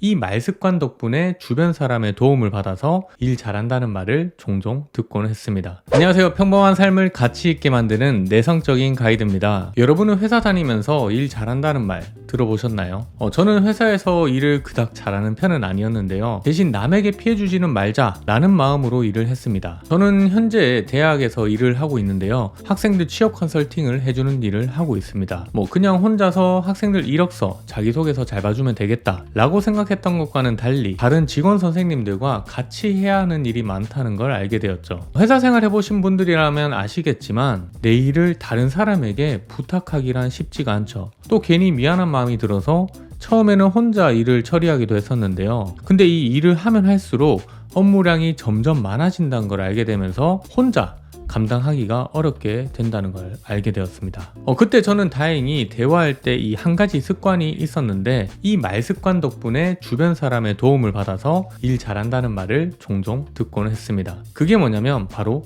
이 말 습관 덕분에 주변 사람의 도움을 받아서 일 잘한다는 말을 종종 듣곤 했습니다. 안녕하세요. 평범한 삶을 가치 있게 만드는 내성적인 가이드입니다. 여러분은 회사 다니면서 일 잘한다는 말 들어보셨나요? 어, 저는 회사에서 일을 그닥 잘하는 편은 아니었는데요. 대신 남에게 피해 주지는 말자라는 마음으로 일을 했습니다. 저는 현재 대학에서 일을 하고 있는데요. 학생들 취업 컨설팅을 해주는 일을 하고 있습니다. 뭐 그냥 혼자서 학생들 이력서 자기소개서 잘 봐주면 되겠다 라고 생각 했던 것과는 달리 다른 직원 선생님들과 같이 해야 하는 일이 많다는 걸 알게 되었죠. 회사 생활 해보신 분들이라면 아시겠지만 내 일을 다른 사람에게 부탁하기란 쉽지가 않죠. 또 괜히 미안한 마음이 들어서 처음에는 혼자 일을 처리하기도 했었는데요. 근데 이 일을 하면 할수록 업무량이 점점 많아진다는 걸 알게 되면서 혼자 감당하기가 어렵게 된다는 걸 알게 되었습니다. 어, 그때 저는 다행히 대화할 때 이 한 가지 습관이 있었는데 이 말 습관 덕분에 주변 사람의 도움을 받아서 일 잘한다는 말을 종종 듣곤 했습니다. 그게 뭐냐면 바로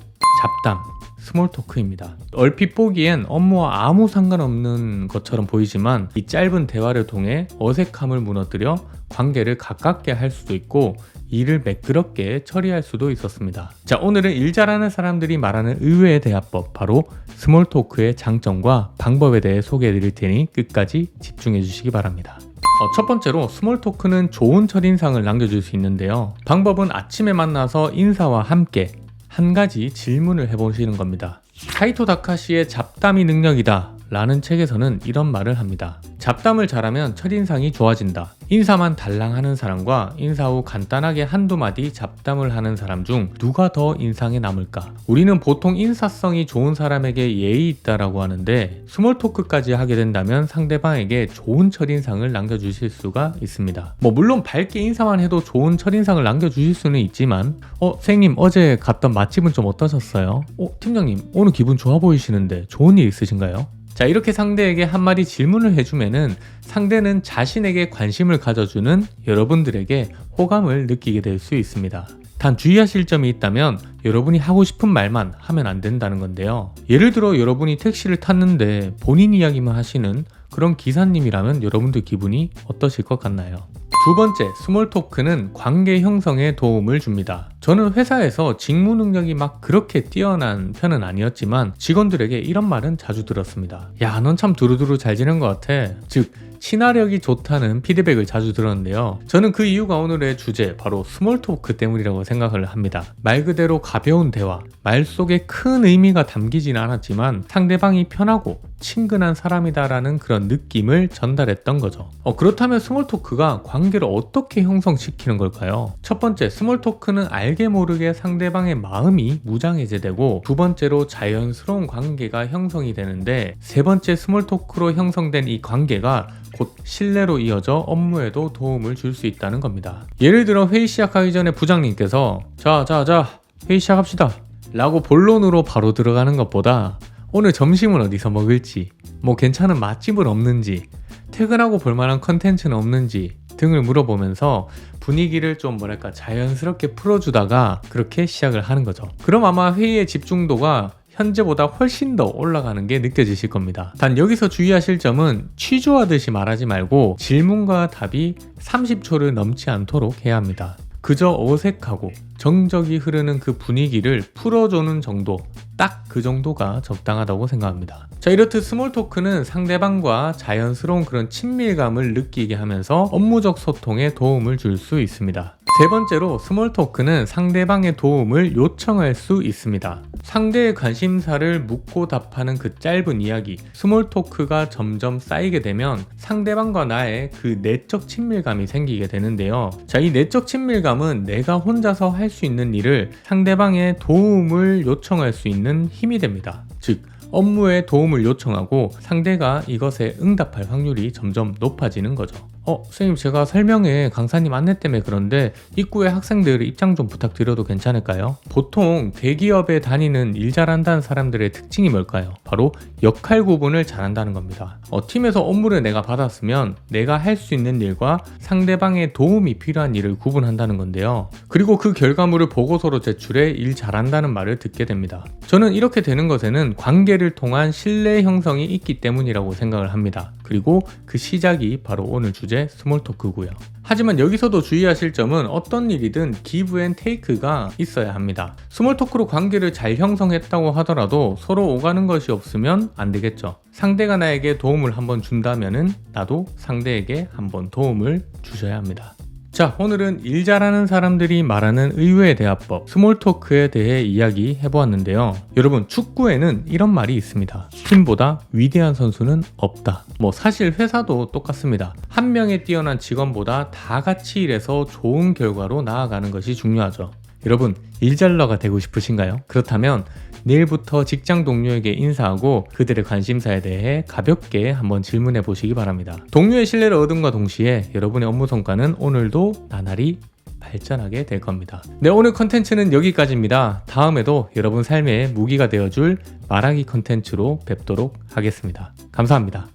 잡담. 스몰 토크입니다. 얼핏 보기엔 업무와 아무 상관없는 것처럼 보이지만 이 짧은 대화를 통해 어색함을 무너뜨려 관계를 가깝게 할 수도 있고 일을 매끄럽게 처리할 수도 있었습니다. 자, 오늘은 일 잘하는 사람들이 말하는 의외의 대화법, 바로 스몰 토크의 장점과 방법에 대해 소개해 드릴 테니 끝까지 집중해 주시기 바랍니다. 어, 첫 번째로 스몰 토크는 좋은 첫인상을 남겨줄 수 있는데요. 방법은 아침에 만나서 인사와 함께 한 가지 질문을 해보시는 겁니다. 카이토 다카시의 잡담이 능력이다 라는 책에서는 이런 말을 합니다. 잡담을 잘하면 첫인상이 좋아진다. 인사만 달랑 하는 사람과 인사 후 간단하게 한두 마디 잡담을 하는 사람 중 누가 더 인상에 남을까? 우리는 보통 인사성이 좋은 사람에게 예의 있다라고 하는데 스몰 토크까지 하게 된다면 상대방에게 좋은 첫인상을 남겨주실 수가 있습니다. 뭐 물론 밝게 인사만 해도 좋은 첫인상을 남겨주실 수는 있지만 어, 선생님 어제 갔던 맛집은 좀 어떠셨어요? 어, 팀장님 오늘 기분 좋아 보이시는데 좋은 일 있으신가요? 자, 이렇게 상대에게 한 마디 질문을 해주면은 상대는 자신에게 관심을 가져주는 여러분들에게 호감을 느끼게 될 수 있습니다. 단 주의하실 점이 있다면 여러분이 하고 싶은 말만 하면 안 된다는 건데요. 예를 들어 여러분이 택시를 탔는데 본인 이야기만 하시는 그런 기사님이라면 여러분들 기분이 어떠실 것 같나요? 두 번째, 스몰 토크는 관계 형성에 도움을 줍니다. 저는 회사에서 직무 능력이 막 그렇게 뛰어난 편은 아니었지만 직원들에게 이런 말은 자주 들었습니다. 야, 넌 참 두루두루 잘 지낸 것 같아. 즉, 친화력이 좋다는 피드백을 자주 들었는데요. 저는 그 이유가 오늘의 주제, 바로 스몰 토크 때문이라고 생각을 합니다. 말 그대로 가벼운 대화, 말 속에 큰 의미가 담기진 않았지만 상대방이 편하고 친근한 사람이다라는 그런 느낌을 전달했던 거죠. 어, 그렇다면 스몰 토크가 관계를 어떻게 형성시키는 걸까요? 첫 번째, 스몰 토크는 알게 모르게 상대방의 마음이 무장해제되고 두 번째로 자연스러운 관계가 형성이 되는데 세 번째 스몰 토크로 형성된 이 관계가 곧 신뢰로 이어져 업무에도 도움을 줄 수 있다는 겁니다. 예를 들어 회의 시작하기 전에 부장님께서 자, 자, 자, 회의 시작합시다. 라고 본론으로 바로 들어가는 것보다 오늘 점심은 어디서 먹을지, 뭐 괜찮은 맛집은 없는지, 퇴근하고 볼만한 컨텐츠는 없는지 등을 물어보면서 분위기를 좀 뭐랄까 자연스럽게 풀어주다가 그렇게 시작을 하는 거죠. 그럼 아마 회의의 집중도가 현재보다 훨씬 더 올라가는 게 느껴지실 겁니다. 단 여기서 주의하실 점은 취조하듯이 말하지 말고 질문과 답이 30초를 넘지 않도록 해야 합니다. 그저 어색하고 정적이 흐르는 그 분위기를 풀어주는 정도, 딱 그 정도가 적당하다고 생각합니다. 자, 이렇듯 스몰 토크는 상대방과 자연스러운 그런 친밀감을 느끼게 하면서 업무적 소통에 도움을 줄 수 있습니다. 세 번째로 스몰 토크는 상대방의 도움을 요청할 수 있습니다. 상대의 관심사를 묻고 답하는 그 짧은 이야기, 스몰 토크가 점점 쌓이게 되면 상대방과 나의 그 내적 친밀감이 생기게 되는데요. 자, 이 내적 친밀감은 내가 혼자서 할 수 있는 일을 상대방의 도움을 요청할 수 있는 힘이 됩니다. 즉, 업무에 도움을 요청하고 상대가 이것에 응답할 확률이 점점 높아지는 거죠. 어, 선생님 제가 설명에 강사님 안내 때문에 그런데 입구에 학생들 입장 좀 부탁드려도 괜찮을까요? 보통 대기업에 다니는 일 잘한다는 사람들의 특징이 뭘까요? 바로 역할 구분을 잘한다는 겁니다. 어, 팀에서 업무를 내가 받았으면 내가 할 수 있는 일과 상대방의 도움이 필요한 일을 구분한다는 건데요. 그리고 그 결과물을 보고서로 제출해 일 잘한다는 말을 듣게 됩니다. 저는 이렇게 되는 것에는 관계를 통한 신뢰 형성이 있기 때문이라고 생각을 합니다. 그리고 그 시작이 바로 오늘 주제 주제 스몰 토크고요. 하지만 여기서도 주의하실 점은 어떤 일이든 기브 앤 테이크가 있어야 합니다. 스몰 토크로 관계를 잘 형성했다고 하더라도 서로 오가는 것이 없으면 안 되겠죠. 상대가 나에게 도움을 한번 준다면은 나도 상대에게 한번 도움을 주셔야 합니다. 자, 오늘은 일 잘하는 사람들이 말하는 의외의 대화법, 스몰 토크에 대해 이야기 해 보았는데요. 여러분, 축구에는 이런 말이 있습니다. 팀보다 위대한 선수는 없다. 뭐, 사실 회사도 똑같습니다. 한 명의 뛰어난 직원보다 다 같이 일해서 좋은 결과로 나아가는 것이 중요하죠. 여러분, 일잘러가 되고 싶으신가요? 그렇다면 내일부터 직장 동료에게 인사하고 그들의 관심사에 대해 가볍게 한번 질문해 보시기 바랍니다. 동료의 신뢰를 얻음과 동시에 여러분의 업무 성과는 오늘도 나날이 발전하게 될 겁니다. 네, 오늘 컨텐츠는 여기까지입니다. 다음에도 여러분 삶의 무기가 되어줄 말하기 컨텐츠로 뵙도록 하겠습니다. 감사합니다.